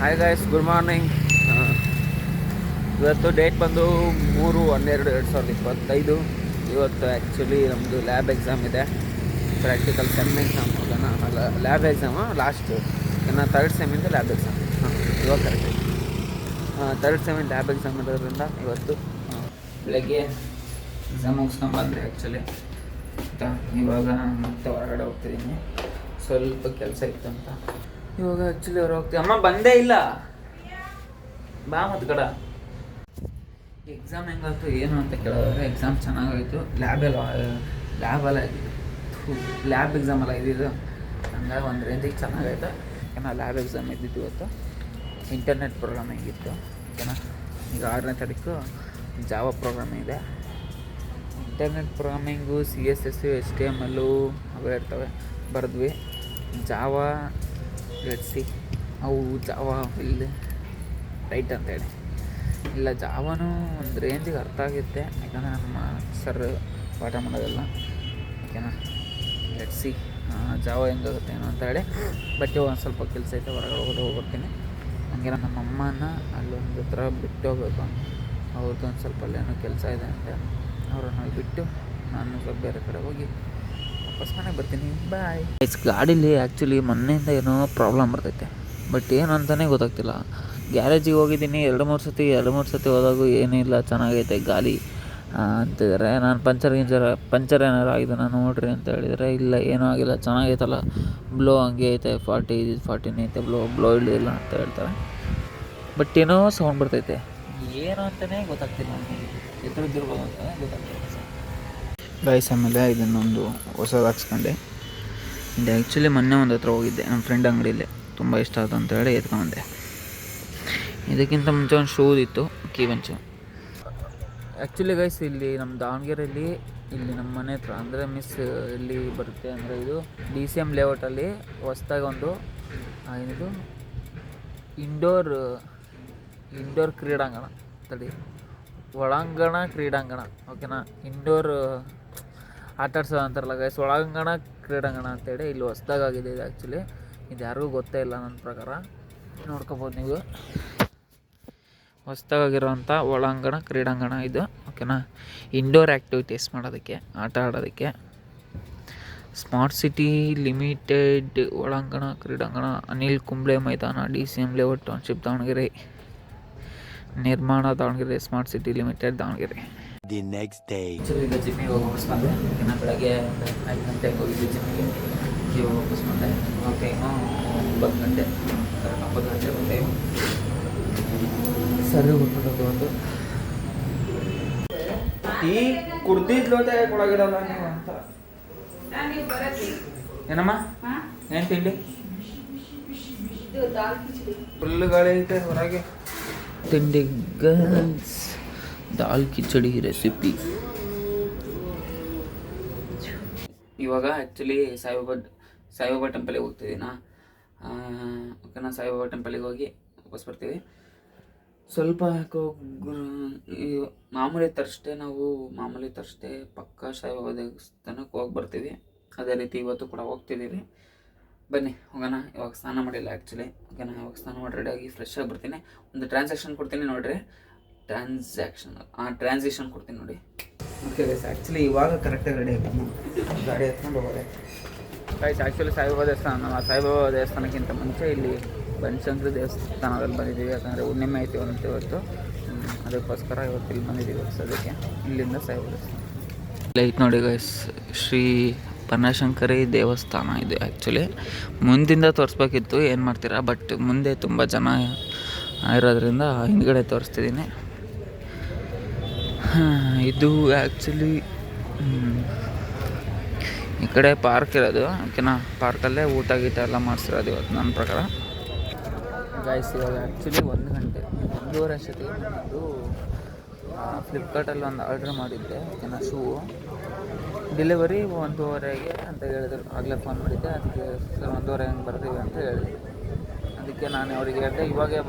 Hi guys good morning ಇವತ್ತು date ಬಂದು ಮೂರು ಹನ್ನೆರಡು ಎರಡು ಸಾವಿರದ ಇಪ್ಪತ್ತೈದು. ಇವತ್ತು ಆ್ಯಕ್ಚುಲಿ ನಮ್ಮದು ಲ್ಯಾಬ್ ಎಕ್ಸಾಮ್ ಇದೆ. ಪ್ರಾಕ್ಟಿಕಲ್ ಸೆಮ್ ಎಕ್ಸಾಮ್ ಅಲ್ಲ ಲ್ಯಾಬ್ ಎಕ್ಸಾಮು ಲಾಸ್ಟು ಇನ್ನು ತರ್ಡ್ ಸೆಮಿಂದ ಲ್ಯಾಬ್ ಎಕ್ಸಾಮ್ ಹಾಂ, ಇವಾಗ ಕರೆಕ್ಟ್ ತರ್ಡ್ ಸೆಮಿಂದ ಲ್ಯಾಬ್ ಎಕ್ಸಾಮ್ ಇರೋದ್ರಿಂದ ಇವತ್ತು ಬೆಳಗ್ಗೆ ಎಕ್ಸಾಮ್ ಮುಗಿಸ್ಕೊಂಬಂದೆ ಆ್ಯಕ್ಚುಲಿ ಇವಾಗ ಮತ್ತೆ ಹೊರಗಡೆ ಹೋಗ್ತಿದ್ದೀನಿ ಸ್ವಲ್ಪ ಕೆಲಸ ಇತ್ತು ಅಂತ ಇವಾಗ ಆ್ಯಕ್ಚುಲಿ ಅವ್ರು ಹೋಗ್ತೀವಿ. ಅಮ್ಮ ಬಂದೇ ಇಲ್ಲ. ಬಾ ಮತ್ತು ಕಡ. ಎಕ್ಸಾಮ್ ಹೆಂಗಾಯ್ತು, ಏನು ಅಂತ ಕೇಳೋದ್ರೆ ಎಕ್ಸಾಮ್ ಚೆನ್ನಾಗಾಯಿತು. ಲ್ಯಾಬೆಲ್ಲ ಲ್ಯಾಬೆಲ್ಲ ಲ್ಯಾಬ್ ಎಕ್ಸಾಮ್ ಇದ್ದಿದ್ದು ಹಂಗಾಗಿ ಒಂದು ರೇಂಜಿಗೆ ಚೆನ್ನಾಗಾಯ್ತು. ಏನೋ ಲ್ಯಾಬ್ ಎಕ್ಸಾಮ್ ಇದ್ದಿದ್ದು ಇವತ್ತು. ಇಂಟರ್ನೆಟ್ ಪ್ರೋಗ್ರಾಮ್ ಹೆಂಗಿತ್ತು ಓಕೆನಾ ಈಗ ಆರನೇ ತಾರೀಕು ಜಾವ ಪ್ರೋಗ್ರಾಮ್ ಇದೆ. Internet programming C S S H T M L ಅವೇ ಇರ್ತವೆ. ಬರೆದ್ವಿ. ಜಾವ ಲೆಟ್ ಸಿ ಅವು ಜಾವ ಇಲ್ಲಿ ರೈಟ್ ಅಂತೇಳಿ ಇಲ್ಲ ಜಾವನು ಒಂದು ರೇಂಜಿಗೆ ಅರ್ಥ ಆಗುತ್ತೆ ಯಾಕಂದರೆ ನಮ್ಮ ಸರ್ ಪಾಠ ಮಾಡೋದಲ್ಲ. ಓಕೆನಾ ಲೆಟ್ಸಿ ಜಾವ ಹೆಂಗಾಗುತ್ತೆ ಏನೋ ಅಂತ ಹೇಳಿ. ಬಟ್ ಇವಾಗ ಒಂದು ಸ್ವಲ್ಪ ಕೆಲಸ ಐತೆ, ಹೊರಗಡೆ ಹೋಗೋದು ಹೋಗ್ಬರ್ತೀನಿ ಹಂಗೆ ನಮ್ಮ ಅಮ್ಮನ ಅಲ್ಲೊಂದು ಹತ್ರ ಬಿಟ್ಟು ಹೋಗ್ಬೇಕು. ಅವ್ರದ್ದು ಒಂದು ಸ್ವಲ್ಪ ಅಲ್ಲೇನೋ ಕೆಲಸ ಇದೆ ಅಂತ ಅವ್ರನ್ನ ಬಿಟ್ಟು ನಾನು ಸ್ವಲ್ಪ ಬೇರೆ ಕಡೆ ಹೋಗಿ ವಾಪಸ್ ಮನೆಗೆ ಬರ್ತೀನಿ. ಬಾಯ್ ಗಾಡೀಲಿ ಆ್ಯಕ್ಚುಲಿ ಮೊನ್ನೆಯಿಂದ ಏನೋ ಪ್ರಾಬ್ಲಮ್ ಬರ್ತೈತೆ. ಬಟ್ ಏನು ಅಂತಲೇ ಗೊತ್ತಾಗ್ತಿಲ್ಲ ಗ್ಯಾರೇಜಿಗೆ ಹೋಗಿದ್ದೀನಿ, ಎರಡು ಮೂರು ಸತಿ ಎರಡು ಮೂರು ಸತಿ ಹೋದಾಗೂ ಏನೂ ಇಲ್ಲ, ಚೆನ್ನಾಗೈತೆ ಗಾಲಿ ಅಂತಿದ್ದಾರೆ ನಾನು ಪಂಚರ್ ಗಿಂಚರ್, ಪಂಚರ್ ಏನಾರು ಆಗಿದೆ ನಾನು ನೋಡ್ರಿ ಅಂತ ಹೇಳಿದರೆ, ಇಲ್ಲ, ಏನೂ ಆಗಿಲ್ಲ, ಚೆನ್ನಾಗೈತಲ್ಲ. ಬ್ಲೋ ಹಂಗೆ ಐತೆ ಫಾರ್ಟಿ ಫಾರ್ಟಿನೇ ಐತೆ ಬ್ಲೋ ಬ್ಲೋ ಇಳಿದಿಲ್ಲ ಅಂತ ಹೇಳ್ತಾರೆ. ಬಟ್ ಏನೋ ಸೌಂಡ್ ಬರ್ತೈತೆ. ಏನು ಅಂತಲೇ ಗೊತ್ತಾಗ್ತಿಲ್ಲ. ನನಗೆ ಎತ್ತರದ್ದಿರ್ಬೋದು ಅಂತಲೇ ಗೊತ್ತಾಗ್ತಿಲ್ಲ. ಗೈಸ್ ಆಮೇಲೆ ಇದನ್ನೊಂದು ಹೊಸದು ಹಾಕ್ಸ್ಕೊಂಡೆ. ಇದು ಆ್ಯಕ್ಚುಲಿ ಮೊನ್ನೆ ಒಂದು ಹತ್ರ ಹೋಗಿದ್ದೆ. ನಮ್ಮ ಫ್ರೆಂಡ್ ಅಂಗಡಿಯಲ್ಲಿ ತುಂಬ ಇಷ್ಟ ಆಯ್ತು ಅಂತ ಹೇಳಿ ಎತ್ಕೊಂಡೆ. ಇದಕ್ಕಿಂತ ಮುಂಚೆ ಒಂದು ಇತ್ತು ಕೀ ಬೆಂಚು ಆ್ಯಕ್ಚುಲಿ ಗೈಸ್ ಇಲ್ಲಿ ನಮ್ಮ ದಾವಣಗೆರೆಯಲ್ಲಿ ಇಲ್ಲಿ ನಮ್ಮ ಮನೆ ಹತ್ರ, ಅಂದರೆ ಮಿಸ್ ಇಲ್ಲಿ ಬರುತ್ತೆ ಅಂದರೆ ಇದು ಡಿ ಸಿ ಎಂ ಲೇಔಟಲ್ಲಿ ಹೊಸ್ದಾಗಿ ಒಂದು ಏನಿದು? ಇಂಡೋರ್ ಇಂಡೋರ್ ಕ್ರೀಡಾಂಗಣ. ತಡಿ. ಒಳಾಂಗಣ ಕ್ರೀಡಾಂಗಣ ಓಕೆನಾ ಇಂಡೋರ್ ಆಟ ಆಡ್ಸೋದು ಅಂತಾರಲ್ಲ ಗೈಸ್ ಒಳಾಂಗಣ, ಕ್ರೀಡಾಂಗಣ ಅಂತೇಳಿ ಇಲ್ಲಿ ಹೊಸ್ದಾಗಿದೆ ಇದು ಆ್ಯಕ್ಚುಲಿ ಇದು ಯಾರಿಗೂ ಗೊತ್ತೇ ಇಲ್ಲ ನನ್ನ ಪ್ರಕಾರ. ನೋಡ್ಕೋಬೋದು ನೀವು. ಹೊಸ್ದಾಗಿರೋಂಥ ಒಳಾಂಗಣ, ಕ್ರೀಡಾಂಗಣ ಇದು. ಓಕೆನಾ ಇಂಡೋರ್ ಆ್ಯಕ್ಟಿವಿಟೀಸ್ ಮಾಡೋದಕ್ಕೆ, ಆಟ ಆಡೋದಕ್ಕೆ. ಸ್ಮಾರ್ಟ್ ಸಿಟಿ ಲಿಮಿಟೆಡ್ ಒಳಾಂಗಣ, ಕ್ರೀಡಾಂಗಣ, ಅನಿಲ್ ಕುಂಬ್ಳೆ ಮೈದಾನ D C M layout township Davanagere. ನಿರ್ಮಾಣ, Davanagere smart city limited Davanagere. The next day actually ಈಗ ಜಿಮ್ಮಿಗೆ ಹೋಗಿ ವಾಪಸ್ ಬಂದೆ ಇನ್ನು ಬೆಳಗ್ಗೆ ಒಂದು ಐದು ಗಂಟೆಗೆ ಹೋಗಿದ್ದೆ ಜಿಮ್ಮಿಗೆ ಇವಾಗ ವಾಪಸ್ ಬಂದೆ ಇವಾಗ ಟೈಮು ಒಂಬತ್ತು ಗಂಟೆ ಕರೆಕ್ಟ್ ಒಂಬತ್ತು ಗಂಟೆ ಟೈಮು ಸರಿ ಬಿಟ್ಬಿಟ್ಟು ಒಂದು ಟೀ ಕುಡ್ದಿದ್ ಲೋಟ ಕೊಡಗಿಡಲ್ಲ ನೀವು ಅಂತ. ಏನಮ್ಮ? ಏನು ತಿಂಡಿ? ಫುಲ್ ಗಾಳಿ ಐತೆ ಹೊರಗೆ. ತಿಂಡಿ ಗರ್ಲ್ಸ್ ದಾಲ್ ಕಿಚಡಿ ರೆಸಿಪಿ. ಇವಾಗ ಆ್ಯಕ್ಚುಲಿ ಸಾಯಿಬಾಬಾ ಸಾಯಿಬಾಬಾ ಟೆಂಪಲಿಗೆ ಹೋಗ್ತಿದ್ದೀನಾ ಓಕೆನಾ ಸಾಯಿಬಾಬಾ ಟೆಂಪಲಿಗೆ ಹೋಗಿ ವಾಪಸ್ ಬರ್ತೀವಿ. ಸ್ವಲ್ಪ ಮಾಮೂಲಿ ತರ್ಸ್ಡೆ ನಾವು, ಮಾಮೂಲಿ ತರ್ಸ್ಡೆ ಪಕ್ಕ ಸಾಯಿಬಾಬಾ ದೇವಸ್ಥಾನಕ್ಕೆ ಹೋಗಿ ಬರ್ತೀವಿ. ಅದೇ ರೀತಿ ಇವತ್ತು ಕೂಡ ಹೋಗ್ತಿದ್ದೀವಿ. ಬನ್ನಿ, ಹೋಗೋಣ. ಇವಾಗ ಸ್ನಾನ ಮಾಡಿಲ್ಲ ಆ್ಯಕ್ಚುಲಿ ಓಕೆನಾ ಇವಾಗ ಸ್ನಾನ ಮಾಡಿ ರೆಡಿಯಾಗಿ ಫ್ರೆಶ್ ಆಗಿ ಬರ್ತೀನಿ. ಒಂದು ಟ್ರಾನ್ಸಾಕ್ಷನ್ ಕೊಡ್ತೀನಿ ನೋಡ್ರಿ. ಟ್ರಾನ್ಸಾಕ್ಷನ್ ಆ ಟ್ರಾನ್ಸಿಷನ್ ಕೊಡ್ತೀನಿ ನೋಡಿ. ಓಕೆ ಗೈಸ್ ಆ್ಯಕ್ಚುಲಿ ಇವಾಗ ಕರೆಕ್ಟಾಗಿ ರೆಡಿ ಆಗಿ ಗಾಡಿ ಎತ್ಕೊಂಡು ಹೋಗೋದೆ. ಗೈಸ್ ಆ್ಯಕ್ಚುಲಿ ಸಾಯಿಬಾಬಾ ದೇವಸ್ಥಾನ ನಮ್ಮ ಸಾಯಿಬಾಬಾ ದೇವಸ್ಥಾನಕ್ಕಿಂತ ಮುಂಚೆ ಇಲ್ಲಿ ಬನಶಂಕರಿ ದೇವಸ್ಥಾನದಲ್ಲಿ ಬಂದಿದ್ದೀವಿ. ಯಾಕಂದರೆ ಹುಣ್ಣಿಮೆ ಐತಿ ಅಂತ ಇವತ್ತು. ಅದಕ್ಕೋಸ್ಕರ ಇವತ್ತು ಇಲ್ಲಿ ಬಂದಿದ್ದೀವಿ ಸದ್ಯಕ್ಕೆ. ಇಲ್ಲಿಂದ ಸಾಯಿಬಾಬಾ ದೇವಸ್ಥಾನ. ಲೈಟ್ ನೋಡಿ ಗೈಸ್ ಶ್ರೀ ಬನಶಂಕರಿ ದೇವಸ್ಥಾನ ಇದು ಆ್ಯಕ್ಚುಲಿ ಮುಂದಿಂದ ತೋರಿಸ್ಬೇಕಿತ್ತು ಏನು ಮಾಡ್ತೀರಾ? ಬಟ್ ಮುಂದೆ ತುಂಬ ಜನ ಇರೋದ್ರಿಂದ ಹಿಂದ್ಗಡೆ ತೋರಿಸ್ತಿದ್ದೀನಿ. ಇದು ಆ್ಯಕ್ಚುಲಿ ಈ ಕಡೆ ಪಾರ್ಕ್ ಇರೋದು, ಓಕೆನಾ? ಪಾರ್ಕಲ್ಲೇ ಊಟ ಗೀಟ ಎಲ್ಲ ಮಾಡಿಸಿರೋದು ಇವತ್ತು ನನ್ನ ಪ್ರಕಾರ. ಗಾಯ್ಸ್ ಇವಾಗ ಆ್ಯಕ್ಚುಲಿ ಒಂದು ಗಂಟೆ, ಒಂದೂವರೆ ಅಷ್ಟೊತ್ತಿಗೆ ನಾನು ಫ್ಲಿಪ್ಕಾರ್ಟಲ್ಲಿ ಒಂದು ಆರ್ಡ್ರ್ ಮಾಡಿದ್ದೆ, ಓಕೆನಾ ಶೂ ಡೆಲಿವರಿ ಒಂದೂವರೆಗೆ ಅಂತ ಹೇಳಿದ್ರು. ಆಗಲೇ ಫೋನ್ ಮಾಡಿದ್ದೆ, ಅದಕ್ಕೆ ಸರ್ ಒಂದೂವರೆ ಹಂಗೆ ಬರ್ತೀವಿ ಅಂತ ಹೇಳಿದೆ ಅದಕ್ಕೆ ನಾನು ಅವ್ರಿಗೆ ಹೇಳಿದೆ, ಇವಾಗೇ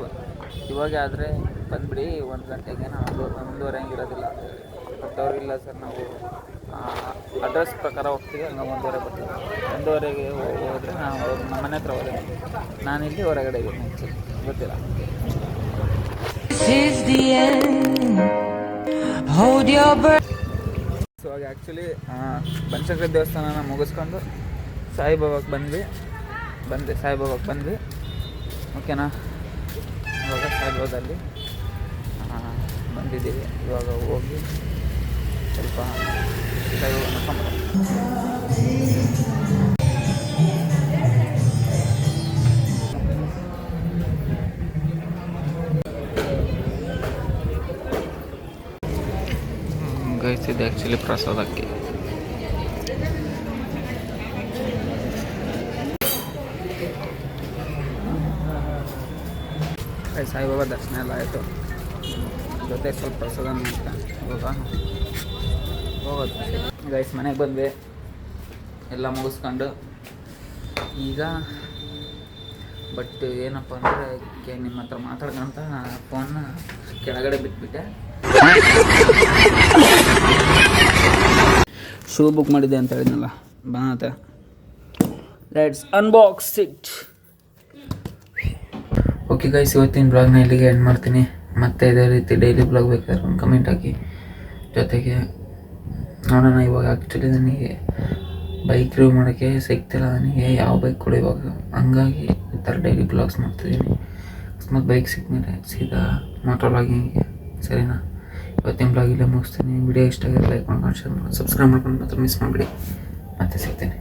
ಇವಾಗೇ ಆದರೆ ಬಂದುಬಿಡಿ ಒಂದು ಗಂಟೆಗೆ ನಾವು ಒಂದು ಒಂದೂವರೆ ಹಂಗೆ ಇರೋದಿಲ್ಲ. ಅಂತ ಇಲ್ಲ ಬಟ್ ಸರ್ ನಾವು ಅಡ್ರೆಸ್ ಪ್ರಕಾರ ಹೋಗ್ತೀವಿ ಹಂಗೆ ಒಂದೂವರೆ ಬರ್ತೀವಿ. ಒಂದೂವರೆಗೆ ಹೋದರೆ ನಾವು ಅವ್ರ ನಮ್ಮ ಮನೆ ಹತ್ರ ಹೋದೆ ನಾನಿಲ್ಲಿ ಹೊರಗಡೆ ಇದ್ದೀನಿ ಆ್ಯಕ್ಚುಲಿ ಗೊತ್ತಿಲ್ಲ. ಸೊ ಹಾಗೆ ಆ್ಯಕ್ಚುಲಿ ಪಂಚಕ್ರ ದೇವಸ್ಥಾನನ ಮುಗಿಸ್ಕೊಂಡು ಸಾಯಿಬಾಬಾಗೆ ಬಂದ್ವಿ. ಬಂದೆ ಸಾಯಿಬಾಬಾಗೆ ಬಂದ್ವಿ. ಓಕೆನಾ ಇವಾಗ ಸಾಯಿಬಾಬಾದಲ್ಲಿ. ಬಂದಿದ್ದೀವಿ. ಇವಾಗ ಹೋಗಿ ಸ್ವಲ್ಪ ಇದು ಆ್ಯಕ್ಚುಲಿ ಪ್ರಸಾದಕ್ಕೆ. ಸಾಯಿಬಾಬಾ ದರ್ಶನ ಎಲ್ಲ ಆಯಿತು. ಜೊತೆ ಸ್ವಲ್ಪ ಪ್ರಸಾದ ಅಂತ ಇವಾಗ ಹೋಗೋದು. ಗೈಸ್ ಮನೆಗೆ ಬಂದ್ವಿ ಎಲ್ಲ ಮುಗಿಸ್ಕೊಂಡು. ಈಗ ಬಟ್ ಏನಪ್ಪ ಅಂದರೆ ನಿಮ್ಮ ಹತ್ರ ಮಾತಾಡ್ಕೊಂತ ಫೋನ್ನ ಕೆಳಗಡೆ ಬಿಟ್ಬಿಟ್ಟೆ. ಶೂ ಬುಕ್ ಮಾಡಿದ್ದೆ ಅಂತ ಹೇಳಿದ್ನಲ್ಲ. ಬಂದತೆ let's unbox it okay guys ಇವತ್ತಿನ ಬ್ಲಾಗ್ನ ಇಲ್ಲಿಗೆ ಎಂಡ್ ಮಾಡ್ತೀನಿ. ಮತ್ತೆ ಇದೇ ರೀತಿ ಡೈಲಿ ಬ್ಲಾಗ್ ಬೇಕಾದ್ರೆ ಒಂದು ಕಮೆಂಟ್ ಹಾಕಿ. ಜೊತೆಗೆ ನೋಡೋಣ ಇವಾಗ ಆ್ಯಕ್ಚುಲಿ ನನಗೆ ಬೈಕ್ ರಿವ್ಯೂ ಮಾಡೋಕ್ಕೆ ಸಿಗ್ತಿಲ್ಲ ನನಗೆ ಯಾವ ಬೈಕ್ ಕೂಡ ಇವಾಗ ಹಂಗಾಗಿ ಈ ಥರ ಡೈಲಿ ಬ್ಲಾಗ್ಸ್ ಮಾಡ್ತಿದ್ದೀನಿ. ಅಕಸ್ಮಾತ್ ಬೈಕ್ ಸಿಕ್ಮೇಲೆ ಸೀದಾ ಮೋಟರ್ ಬ್ಲಾಗಿಂಗಿಗೆ ಸರಿನಾ? ಇವತ್ತಿನ ಬ್ಲಾಗ್ ಇಲ್ಲೇ ಮುಗಿಸ್ತೀನಿ. ವಿಡಿಯೋ ಇಷ್ಟ ಆಗಿದ್ರೆ ಲೈಕ್ ಮಾಡ್ಕೊಂಡು ಶೇರ್ ಮಾಡ್ಕೊಂಡು ಸಬ್ಸ್ಕ್ರೈಬ್ ಮಾಡ್ಕೊಂಡು ಮಾತ್ರ ಮಿಸ್ ಮಾಡಿಬಿಡಿ. ಮತ್ತೆ ಸಿಗ್ತೀನಿ.